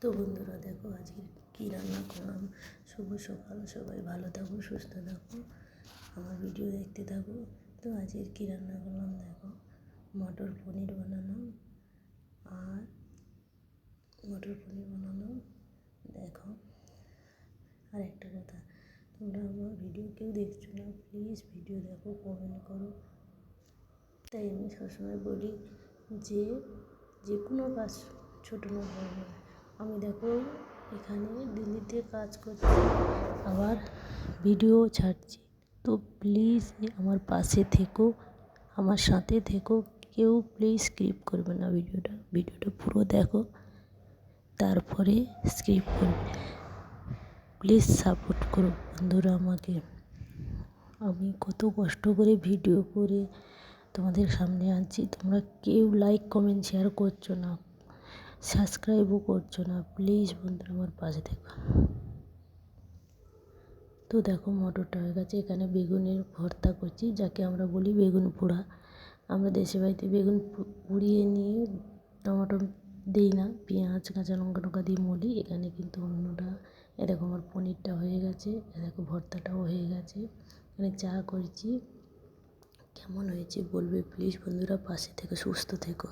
তো বন্ধুরা দেখো আজকে কী রান্না করলাম? শুভ সকাল, সবাই ভালো থাকো, সুস্থ থাকো। আমার ভিডিও দেখতে থাকো। তো আজকে কী রান্না করলাম দেখো? মটর পনির বানানো আর মটর পনির বানানো দেখো। আর একটা কথা, তোমরা আমার ভিডিও কেউ দেখছ না প্লিজ ভিডিও দেখো কমেন্ট করো। তাই আমি সবসময় বলি যে যে কোনো কাজ ছোটো না নয়। আমি দেখো এখানে দিল্লিতে কাজ করছি, আবার ভিডিও ছাড়ছি। তো প্লিজ আমার পাশে থেকো, আমার সাথে থেকো, কেউ প্লিজ স্কিপ করবে না ভিডিওটা ভিডিওটা পুরো দেখো, তারপরে স্কিপ করবে। প্লিজ সাপোর্ট করো বন্ধুরা আমাকে। আমি কত কষ্ট করে ভিডিও করে তোমাদের সামনে আনছি, তোমরা কেউ লাইক কমেন্ট শেয়ার করছ না। সাবস্ক্রাইবও করছ না প্লিজ বন্ধুরা আমার পাশে থেকো। তো দেখো মটরটা হয়ে গেছে এখানে বেগুনের ভর্তা করছি, যাকে আমরা বলি বেগুন পোড়া। আমরা দেশে বাড়িতে বেগুন পুড়িয়ে নিয়ে টমেটো দিই না, পেঁয়াজ, কাঁচা লঙ্কা টঙ্কা দিয়ে মলি। এখানে কিন্তু অন্যটা এরকম আমার পনিরটা হয়ে গেছে এরকম ভর্তাটাও হয়ে গেছে। এখানে চা করছি, কেমন হয়েছে বলবে প্লিজ বন্ধুরা পাশে থেকে, সুস্থ থেকো।